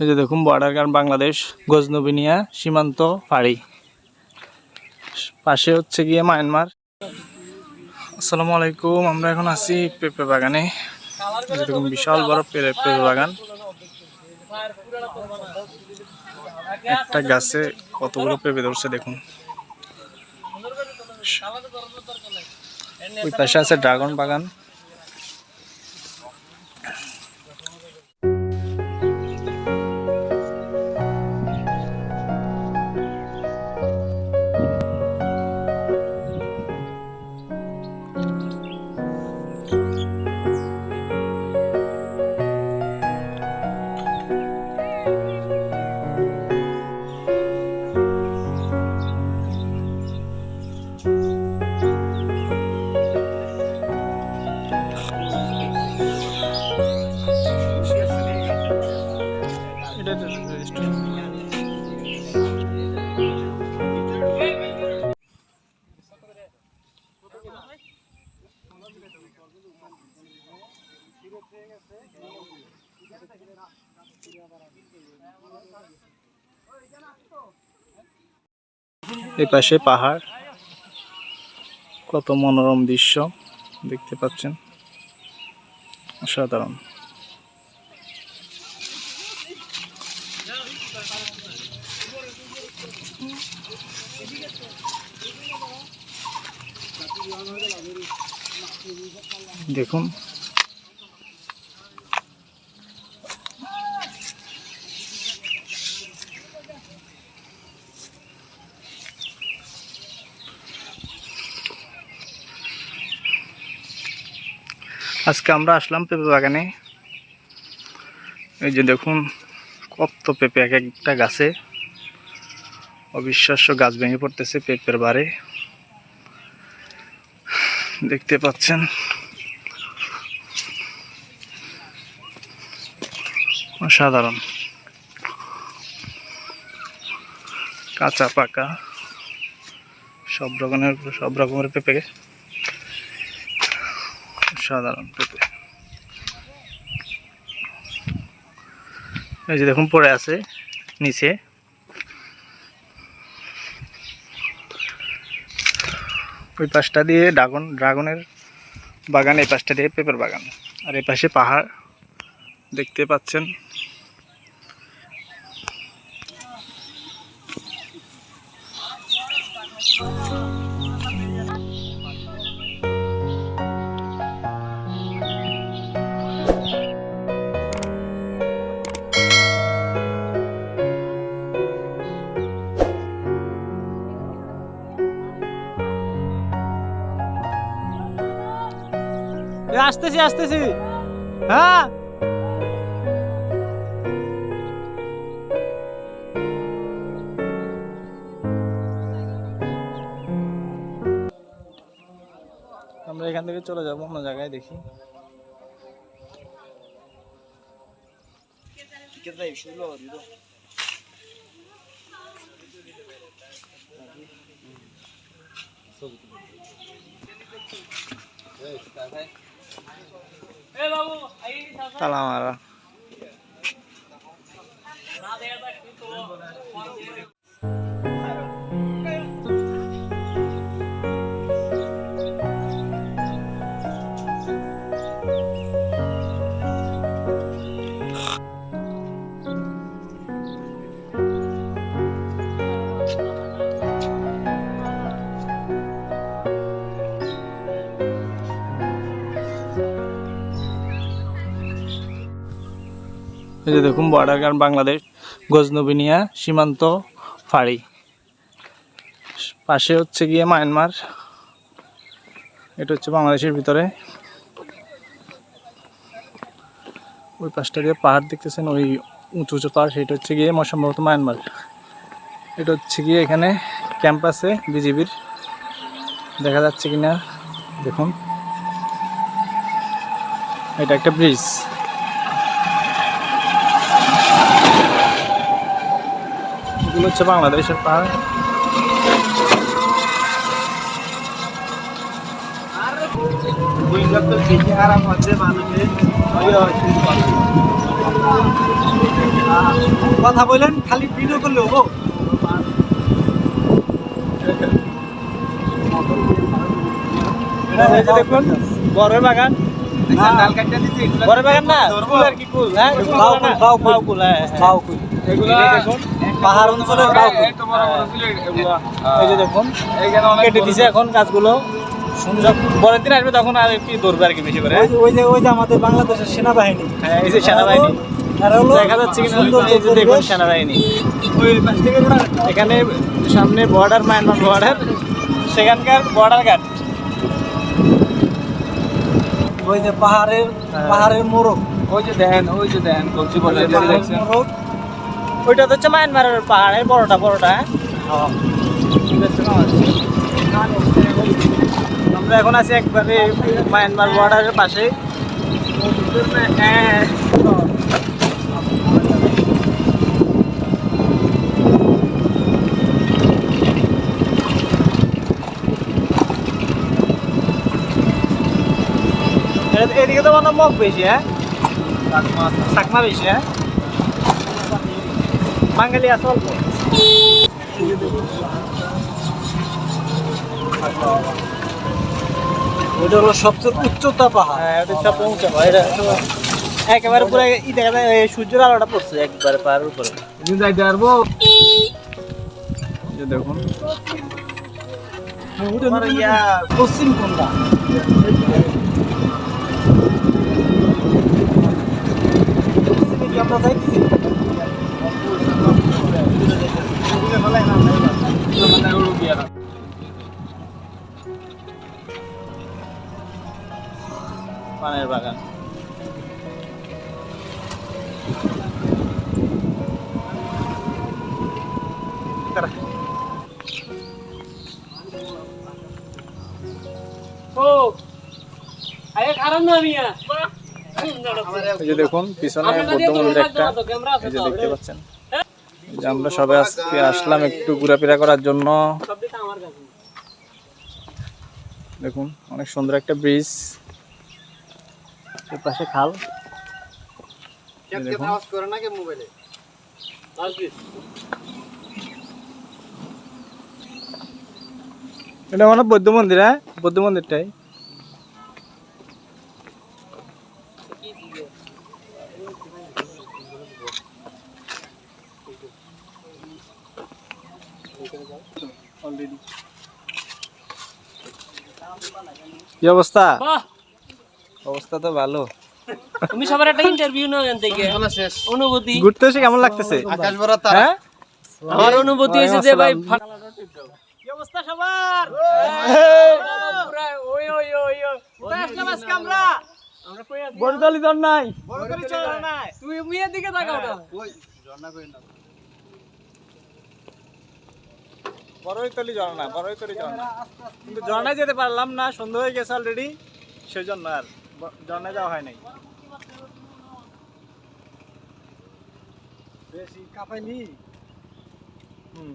এই যে দেখুন বর্ডার গার্ড বাংলাদেশ, গজনবিনিয়া, সীমান্ত ফাঁড়ি পাশে হচ্ছে গিয়ে মায়ানমার। আসসালামু আলাইকুম, আমরা এখন আছি পেঁপে বাগানে। দেখুন, বিশাল বড় পেঁপে বাগান। একটা গাছে কতগুলো পেঁপে ধরছে, দেখুন। ওই পাশে আছে ড্রাগন বাগান। এই পাশে পাহাড়। কত মনোরম দৃশ্য দেখতে পাচ্ছেন। অসাধারণ। দেখুন আজকে আমরা আসলাম পেঁপে বাগানে। এই যে দেখুন, কত পেঁপে এক একটা গাছে। অবিশ্বাস্য গাছ ভেঙে পড়তেছে পেঁপের বারে। দেখতে পাচ্ছেন। অসাধারণ। কাঁচা পাকা। সব রকমের সব রকমের পেঁপে সাধারণ পেঁপে। এই যে দেখুন, পড়ে আছে নিচে। ওই পাশটা দিয়ে ড্রাগন, ড্রাগনের বাগান, এই পাশটা দিয়ে পেঁপের বাগান। আর এই পাশে পাহাড় দেখতে পাচ্ছেন। আসতেছি আসতেছি। হ্যাঁ? আমরা এখান থেকে চলে যাব অন্য জায়গায় দেখি। তালা মারা যে দেখুন বর্ডার গার্ড বাংলাদেশ, গজনবিনিয়া, সীমান্ত ফাঁড়ি। পাশে হচ্ছে গিয়ে মায়ানমার। এটা হচ্ছে বাংলাদেশের ভিতরে। ওই পাশটা দিয়ে পাহাড় দেখতেছেন, ওই উঁচু উঁচু পাহাড়, সেটা হচ্ছে গিয়ে সম্ভবত মায়ানমার। এটা হচ্ছে গিয়ে এখানে ক্যাম্প আছে বিজিবির। দেখা যাচ্ছে কিনা? দেখুন। এটা একটা ব্রিজ এগুলো হচ্ছে বাংলাদেশের পাহাড়। হচ্ছে মানুষের কথা বলেন খালি ভিডিও করলে হব? দেখুন বড় বাগান। বড় বাগান না কি কুল হ্যাঁ কুল হ্যাঁ। হ্যাঁ। এগুলো দেখুন। পাহাড় অঞ্চলের এই যে দেখুন কেটে দিছে এখন গাছগুলো। পরের দিন আসবে তখন আর কি ধরবে আর কি বেশি করে। ওই যে ওই যে আমাদের বাংলাদেশের সেনাবাহিনী। হ্যাঁ, এই যে সেনাবাহিনী। দেখা যাচ্ছে দেখুন সেনাবাহিনী। এখানে সামনে বর্ডার মায়ানমার বর্ডার সেখানকার বর্ডার গার্ড ওই যে পাহাড়ের হ্যাঁ। পাহাড়ের মোরগ ওই যে দেখেন ওই যে দেখেন কলসি বলে ওইটা তো হচ্ছে মায়ানমারের পাহাড়ের বড়টা বড়টা হ্যাঁ? হ্যাঁ। আমরা এখন আছি একবারে মায়ানমার বর্ডারের পাশে। হ্যাঁ। এদিকে তো মনে মগ বেশি হ্যাঁ? চাকমা বেশি হ্যাঁ? বাঙালি আছে অল্প ওইটা হলো সবচেয়ে উচ্চতা পাহাড়। হ্যাঁ ওটা সব উঁচা এটা একেবারে পুরো ই দেখা যায় সূর্যের আলোটা পড়ছে একবারে পাহাড়ের উপরে। যাইতে পারব দেখুন ওটা ইয়া পশ্চিম কোনটা? এই যে দেখুন পিছনে বৌদ্ধ মন্দির একটা এই যে দেখতে পাচ্ছেন? যে আমরা সবাই আজকে আসলাম একটু ঘোরাফেরা করার জন্য। দেখুন অনেক সুন্দর একটা ব্রিজ। পাশে খাল। এটা মানে বৌদ্ধ মন্দির হ্যাঁ? বৌদ্ধ মন্দিরটাই। কি অবস্থা? অবস্থা তো ভালো। তুমি সবার একটা ইন্টারভিউ নাও এখান থেকে। অনুভূতি। ঘুরতে এসে কেমন লাগতেছে? আকাশ ভরা তারা। হ্যাঁ? আমার অনুভূতি হয়েছে যে ভাই কি অবস্থা সবার? ওই ওই ওই ওই। কোথায় আসলাম আজকে আমরা? আমরা কই আছি? বড়দলি জন নাই তুমি মেয়ের দিকে তাকাও না? বড়ইতলি ঝর্ণা বড়ইতলি ঝর্ণা কিন্তু ঝর্ণায় যেতে পারলাম না সন্ধ্যা হয়ে গেছে অলরেডি সেই জন্য আর। ঝর্ণায় যাওয়া হয় নাই। বেশি কাঁপাইনি? হুম।